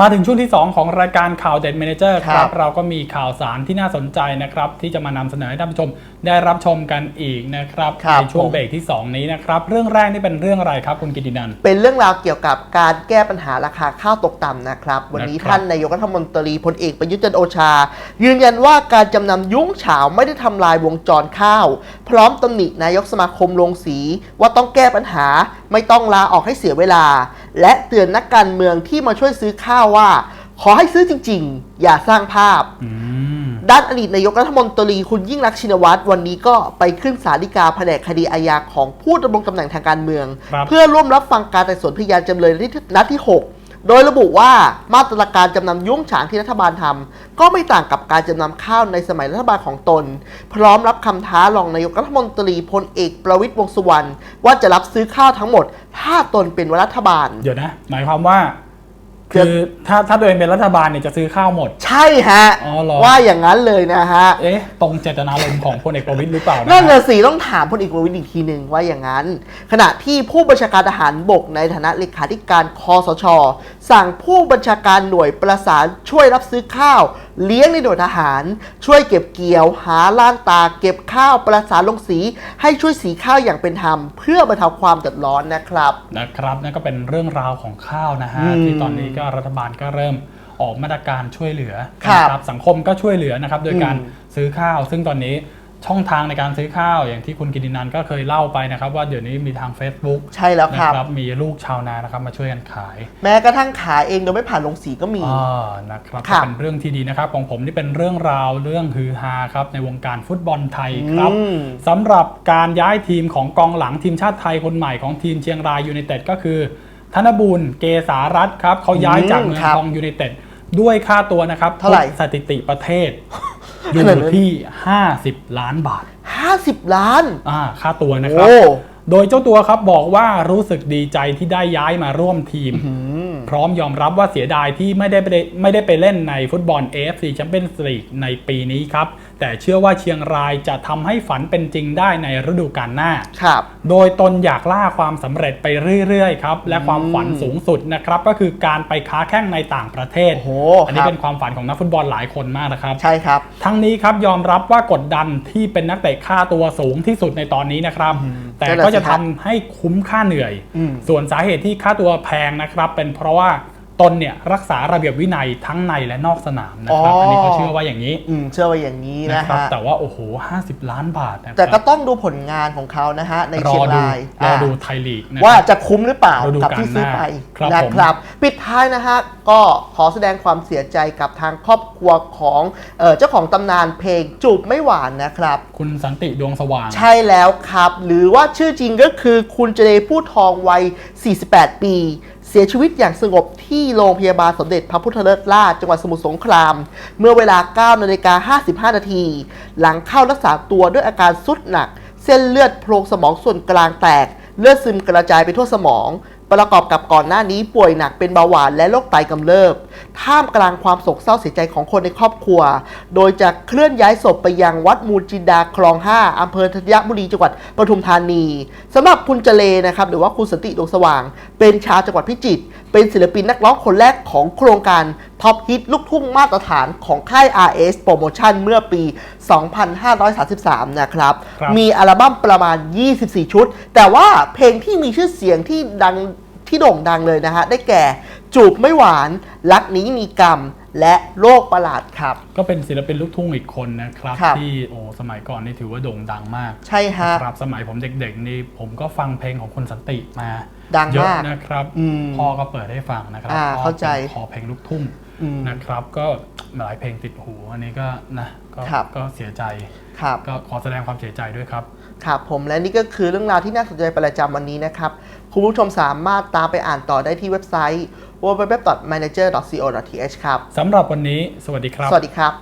มาถึงช่วงที่ 2 ของรายการข่าวเด็ด Manager คครัรับบ เราก็มีข่าวสารที่น่าสนใจนะครับ ที่จะมานำเสนอให้ท่านผู้ชมได้รับชมกันอีกนะครับครับในช่วงผม เบรกที่ 2 นี้นะครับ เรื่องแรกนี่เป็นเรื่องอะไรครับคุณกิตินันท์เป็นเรื่องราวเกี่ยวกับการแก้ปัญหาราคาข้าวตกต่ำนะครับ วันนี้นะครับ ท่านนายกรัฐมนตรีพลเอกประยุทธ์จันทร์โอชา ยืนยันว่าการจำนำยุ้งฉาวไม่ได้ทำลายวงจรข้าว พร้อมตำหนินายกสมาคมโรงสีว่าต้องแก้ปัญหาไม่ต้องลาออกให้เสียเวลา และเตือนนักการเมืองที่มาช่วยซื้อข้าวว่า ขอให้ซื้อจริง ๆ อย่าสร้างภาพอืมด้านอดีตนายกรัฐมนตรีคุณยิ่งรักษณ์ชินวัตรวันนี้ก็ไปขึ้นศาลฎีกาแผนกคดีอาญาของผู้ดำรงตำแหน่งทางการเมืองครับเพื่อร่วมรับฟังการไต่สวนพยานจำเลยที่นัดที่ 6 โดยระบุว่ามาตรการจำนำยุ้งฉางที่รัฐบาลทำก็ไม่ต่างกับการจำนำข้าวในสมัยรัฐบาลของตน พร้อมรับคำท้ารองนายกรัฐมนตรีพลเอกประวิตยวงษ์สุวรรณว่าจะรับซื้อข้าวทั้งหมด ถ้าตนเป็นรัฐบาล เดี๋ยวนะ หมายความว่า คืออบถ้าถ้าตัวเองเป็นรัฐบาลเนี่ยจะซื้อข้าวหมด ใช่ฮะ อ๋อเหรอ ว่าอย่างนั้นเลยนะฮะ เอ๊ะ ตรงเจตนารมณ์ของพลเอกประวิตยหรือเปล่านะนั่นฮะน่ะสิต้องถามพลเอกประวิตยอีกทีหนึ่งว่าอย่างนั้น ขณะที่ผู้บัญชาการทหารบกในฐานะเลขาธิการคอสช สั่งผู้บัญชาการหน่วยประสานช่วยรับซื้อข้าว เลี้ยงในหน่วยทหาร ช่วยเก็บเกี่ยว หาล้านตา เก็บข้าวประสานลงสี ให้ช่วยสีข้าวอย่างเป็นธรรม เพื่อบรรเทาความเดือดร้อนนะครับ นะครับนั่นก็เป็นเรื่องราวของข้าวนะฮะอืมที่ตอนนี้ก็รัฐบาลก็เริ่มออกมาตรการช่วยเหลือครับนะสังคมก็ช่วยเหลือนะครับโดยการอืม ซื้อข้าว ซึ่งตอนนี้ ช่องทางในการซื้อข้าวอย่างที่คุณกิตินันท์ก็เคยเล่าไปนะครับ ว่าเดี๋ยวนี้มีทาง Facebook ใช่แล้วนะครับมีลูกชาวนานะครับมาช่วยกันขายแม้กระทั่งขายเองโดยไม่ผ่านลงสีก็มี อ่านะครับครัก็บเป็นเรื่องที่ดีนะครับของผมนี่เป็นเรื่องราวเรื่องฮือฮาครับในวงการฟุตบอลไทยครับอืม สำหรับการย้ายทีมของกองหลังทีมชาติไทยคนใหม่ของทีมเชียงรายยูไนเต็ดก็คือ ธนบุญเกษารัตน์ครับเขาย้ายจากเมืองครับทองยูไนเต็ดด้วยค่าตัวนะครับเท่าไหร่ ทุกสถิติประเทศ อยู่ขนาดนั้นที่ 50 ล้านบาท 50 ล้านอ่าค่าตัวนะครับ โอ้ โดยเจ้าตัวครับบอกว่ารู้สึกดีใจที่ได้ย้ายมาร่วมทีม พร้อมยอมรับว่าเสียดายที่ไม่ได้ไปไม่ได้ไปเล่นในฟุตบอล AFC Champions League ในปีนี้ครับ แต่เชื่อว่าเชียงรายจะทำให้ฝันเป็นจริงได้ในฤดูกาลหน้า ครับ โดยตนอยากล่าความสำเร็จไปเรื่อยๆครับและความฝันสูงสุดนะครับก็คือการไปค้าแข่งในต่างประเทศ โอ้โหอันนี้ครับ เป็นความฝันของนักฟุตบอลหลายคนมากนะครับ ใช่ครับ ทั้งนี้ครับยอมรับว่ากดดันที่เป็นนักเตะค่าตัวสูงที่สุดในตอนนี้นะครับ แต่นั่นแหละก็จะสิครัทำบให้คุ้มค่าเหนื่อย อืม ส่วนสาเหตุที่ค่าตัวแพงนะครับ เป็นเพราะว่า ตนเนี่ยรักษาระเบียบวินัยทั้งในและนอกสนามนะครับอ๋ออั อันนี้เขาเชื่อว่าอย่างนี้อืมเชื่อว่าอย่างนี้นะนะครับ ฮะแต่ว่าโอ้โห 50 ล้านบาทนะคแต่รับก็ต้องดูผลงานของเขานะฮะในรอเชียงดูรายรอดูอ่าไทยลีกนะว่าครับ จะคุ้มหรือเปล่าฤดูกับกาลที่ซื้อไปหน้าครับนะครับปิดท้ายนะฮะก็ขอแสดงความเสียใจกับทางครอบครัวของเอ่อเจ้าของตำนานเพลงจูบไม่หวานนะครับ คุณสันติดวงสว่าง ใช่แล้วครับ หรือว่าชื่อจริงก็คือคุณเจเดผู้ทองวัย 48 ปีเสียชีวิตอย่างสงบที่โรงพยาบาลสมเด็จพระพุทธเลิศราชจังหวัดสมุทรสงคราม เมื่อเวลา9นาฬิกา55 นาที หลังเข้ารักษาตัวด้วยอาการสุดหนัก เส้นเลือดโพรงสมองส่วนกลางแตก เลือดซึมกระจายไปทั่วสมอง ประกอบกับก่อนหน้านี้ป่วยหนักเป็นเบาหวานและโรคไตกำเริบ ท่ามกลางความโศกเศร้าเสียใจของคนในครอบครัว โดยจะเคลื่อนย้ายศพไปยังวัดมูลจินดาคลอง 5อำเภอธัญบุรีจังหวัดปทุมธานีสำหรับคุณเจเลนะครับหรือว่าคุณสติดวงสว่าง เป็นชาวจังหวัดพิจิตรเป็นศิลปินนักร้องคนแรกของโครงการท็อปฮิตลูกทุ่งมาตรฐานของค่าย RS Promotion เมื่อปี 2533 นะครับครับ มีอัลบั้มประมาณ 24 ชุด แต่ว่าเพลงที่มีชื่อเสียงที่ดังที่โด่งดังเลยนะฮะ ได้แก่จูบไม่หวาน รักนี้มีกรรม และโรคประหลาดครับ ก็เป็นศิลปินลูกทุ่งอีกคนนะครับครับที่โอ้สมัยก่อนนี่ถือว่าโด่งดังมาก ใช่ฮะครับสมัยผมเด็กๆนี่ผมก็ฟังเพลงของคุณสันติมาดังเยอะมากนะครับอืมพ่อก็เปิดให้ฟังนะครับอ่าพ่อเข้าใจป็นคอเพลงลูกทุ่งอืม นะครับ ก็หลายเพลงติดหูอันนี้ก็นะก็ครับ ก็เสียใจครับก็ขอแสดงความเสียใจด้วยครับ ครับผมและนี่ก็คือเรื่องราวที่น่าสนใจประจำวันนี้นะครับ คุณผู้ชมสามารถตามไปอ่านต่อได้ที่เว็บไซต์ www.manager.co.th ครับ สำหรับวันนี้สวัสดีครับ สวัสดีครับ